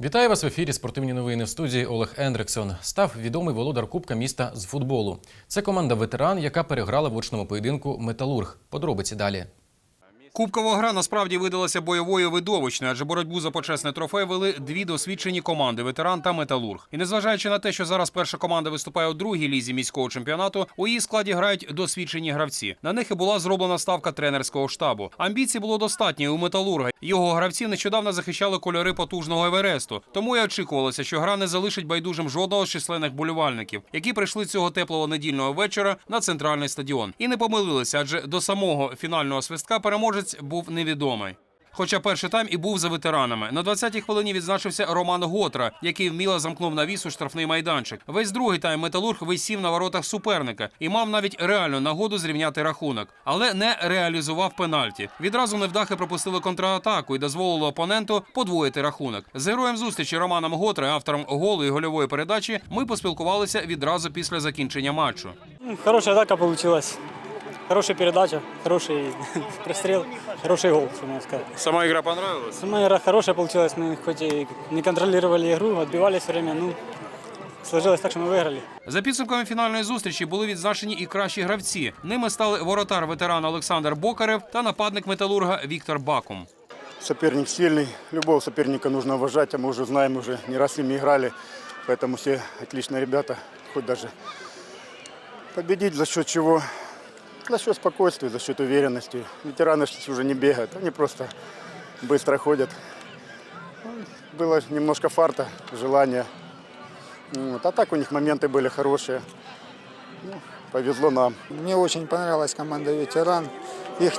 Вітаю вас в ефірі. Спортивні новини в студії Олег Ендриксон. Став відомий володар Кубка міста з футболу. Це команда ветеран, яка переграла в очному поєдинку Металург. Подробиці далі. Кубкова гра насправді видалася бойовою видовищною, адже боротьбу за почесний трофей вели дві досвідчені команди ветеран та металург. І незважаючи на те, що зараз перша команда виступає у другій лізі міського чемпіонату, у її складі грають досвідчені гравці. На них і була зроблена ставка тренерського штабу. Амбіцій було достатньо у металурга. Його гравці нещодавно захищали кольори потужного Евересту. Тому і очікувалося, що гра не залишить байдужим жодного з численних болівальників, які прийшли цього теплого недільного вечора на центральний стадіон. І не помилилися, адже до самого фінального свистка переможець був невідомий. Хоча перший тайм і був за ветеранами. На 20-й хвилині відзначився Роман Готра, який вміло замкнув навіс у штрафний майданчик. Весь другий тайм металург висів на воротах суперника і мав навіть реальну нагоду зрівняти рахунок, але не реалізував пенальті. Відразу невдахи пропустили контратаку і дозволило опоненту подвоїти рахунок. З героєм зустрічі Романом Готри, автором голу і гольової передачі, ми поспілкувалися відразу після закінчення матчу. Ну, Хорошая атака получилась. Хорошая передача, хороший прострел, хороший гол, что можно сказать. Сама ігра понравилась? Сама игра хорошая получилась. Мы хоть и не контролировали игру, отбивались все время, ну, сложилось так, что мы выиграли. За підсумками фінальної зустрічі були відзначені і кращі гравці. Ними стали воротар ветеран Олександр Бокарев та нападник металурга Віктор Бакум. Соперник сильный, любого соперника нужно уважать, а мы уже знаем, уже не раз с ними играли, поэтому все отличные ребята, хоть даже победить за счет чего? За счет спокойствия, за счет уверенности. Ветераны сейчас уже не бегают, они просто быстро ходят. Ну, Было немножко фарта, желания. Вот. А так у них моменты были хорошие. Ну, повезло нам. Мне очень понравилась команда «Ветеран». Их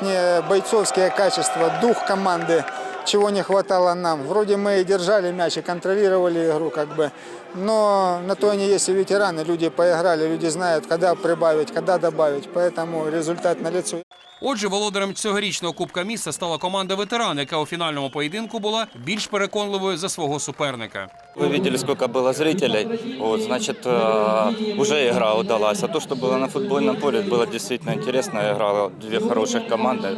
бойцовские качества, дух команды, чего не хватало нам. Вроде мы и держали мяч, и контролировали игру, как бы. Но на то они есть и ветераны. Люди поиграли, люди знают, когда прибавить, когда добавить. Поэтому результат налицо. Отже, володарем цьогорічного кубка міста стала команда ветеран, яка у фінальному поєдинку була більш переконливою за свого суперника. Вы видели, сколько было зрителей. Вот, значит, э, уже игра удалась. А то, что было на футбольном поле, было действительно интересно. Играло две хороших команды,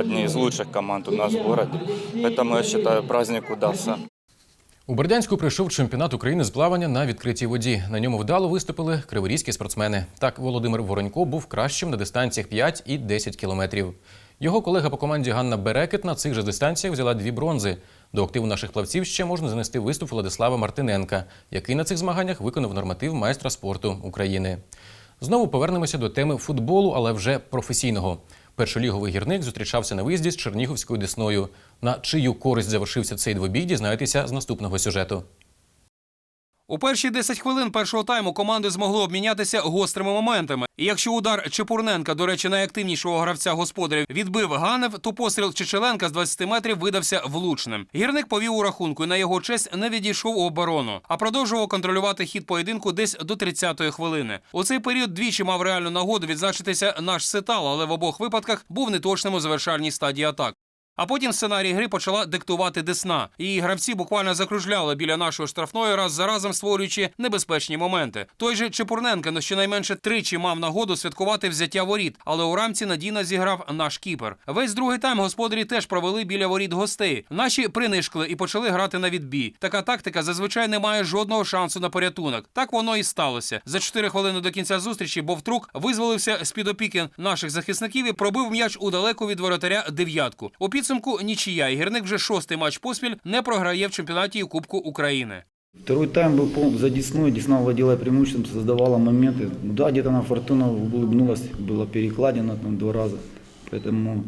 одни из лучших команд у нас в городе. Поэтому я считаю, праздник удался. У Бердянську прийшов чемпіонат України з плавання на відкритій воді. На ньому вдало виступили криворізькі спортсмени. Так, Володимир Воронько був кращим на дистанціях 5 і 10 кілометрів. Його колега по команді Ганна Берекет на цих же дистанціях взяла дві бронзи. До активу наших плавців ще можна занести виступ Владислава Мартиненка, який на цих змаганнях виконав норматив майстра спорту України. Знову повернемося до теми футболу, але вже професійного. Першоліговий гірник зустрічався на виїзді з Чернігівською Десною. На чию користь завершився цей двобій, дізнаєтеся з наступного сюжету. У перші 10 хвилин першого тайму команди змогли обмінятися гострими моментами. І якщо удар Чепурненка, до речі, найактивнішого гравця господарів, відбив Ганев, то постріл Чечеленка з 20 метрів видався влучним. Гірник повів у рахунку і на його честь не відійшов у оборону, а продовжував контролювати хід поєдинку десь до 30-ї хвилини. У цей період двічі мав реальну нагоду відзначитися наш сетал, але в обох випадках був неточним у завершальній стадії атак. А потім сценарій гри почала диктувати Десна. Її гравці буквально закружляли біля нашої штрафної раз за разом створюючи небезпечні моменти. Той же Чепурненко ну, щонайменше тричі мав нагоду святкувати взяття воріт, але у рамці надійно зіграв наш кіпер. Весь другий тайм господарі теж провели біля воріт гостей. Наші принишкли і почали грати на відбій. Така тактика зазвичай не має жодного шансу на порятунок. Так воно і сталося. За 4 хвилини до кінця зустрічі Бовтрук визволився з під опіки наших захисників і пробив м'яч у далеко від воротаря дев'ятку. У нічия. І гірник вже шостий матч поспіль не програє в чемпіонаті і Кубку України. Второй тайм был пол- за Десной. Десна владела преимуществом, создавала моменты. Да, где-то на Фортуна улыбнулась, было перекладено там два раза. Поэтому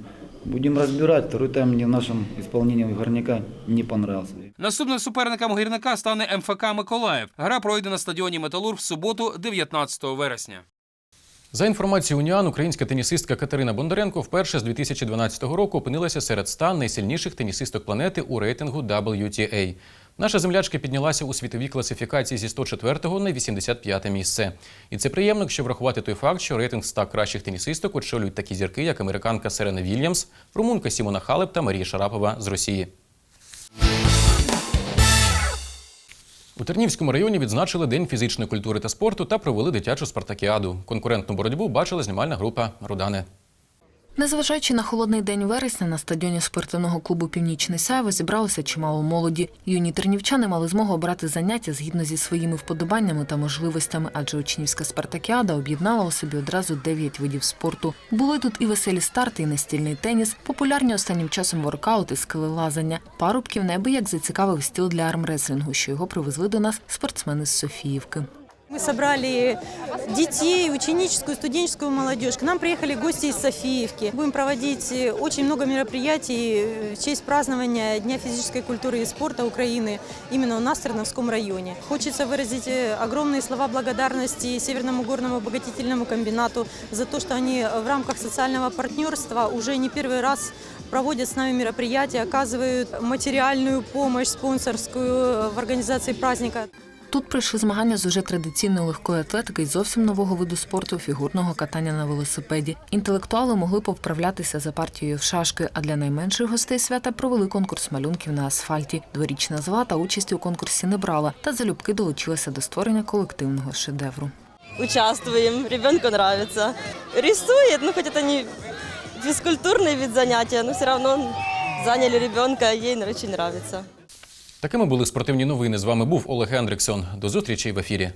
будем разбирать. Второй тайм мне в нашем исполнении горняка не понравился. Наступним суперником гірника стане МФК Миколаїв. Гра пройде на стадіоні Металург в суботу, 19 вересня. За інформацією Уніан, українська тенісистка Катерина Бондаренко вперше з 2012 року опинилася серед 100 найсильніших тенісисток планети у рейтингу WTA. Наша землячка піднялася у світовій класифікації зі 104 на 85 місце. І це приємно, якщо врахувати той факт, що рейтинг 100 кращих тенісисток очолюють такі зірки, як американка Серена Вільямс, румунка Сімона Халеп та Марія Шарапова з Росії. У Тернівському районі відзначили День фізичної культури та спорту та провели дитячу спартакіаду. Конкурентну боротьбу бачила знімальна група Рудани. Незважаючи на холодний день вересня, на стадіоні спортивного клубу Північний Сяйво зібралося чимало молоді. Юні тернівчани мали змогу обрати заняття згідно зі своїми вподобаннями та можливостями, адже учнівська спартакіада об'єднала у собі одразу дев'ять видів спорту. Були тут і веселі старти, і настільний теніс, популярні останнім часом воркаути, скелелазання. Парубків неабияк зацікавив стіл для армреслінгу, що його привезли до нас спортсмени з Софіївки. Мы собрали детей, ученическую, студенческую молодежь. К нам приехали гости из Софиевки. Будем проводить э, очень много мероприятий э, в честь празднования Дня физической культуры и спорта Украины именно у нас в Терновском районе. Хочется выразить э, огромные слова благодарности Северному горному обогатительному комбинату за то, что они в рамках социального партнерства уже не первый раз проводят с нами мероприятия, оказывают материальную помощь спонсорскую в организации праздника. Тут пройшли змагання з уже традиційної легкої атлетики й зовсім нового виду спорту фігурного катання на велосипеді. Інтелектуали могли повправлятися за партією в шашки, а для найменших гостей свята провели конкурс малюнків на асфальті. Дворічна Злата участі у конкурсі не брала та залюбки долучилася до створення колективного шедевру. участвуем, ребенку нравится. Рисует, ну хоть это не физкультурный вид занятия, но все равно заняли ребенка, ей очень нравится. Такими були спортивні новини. З вами був Олег Ендриксон. До зустрічі в ефірі.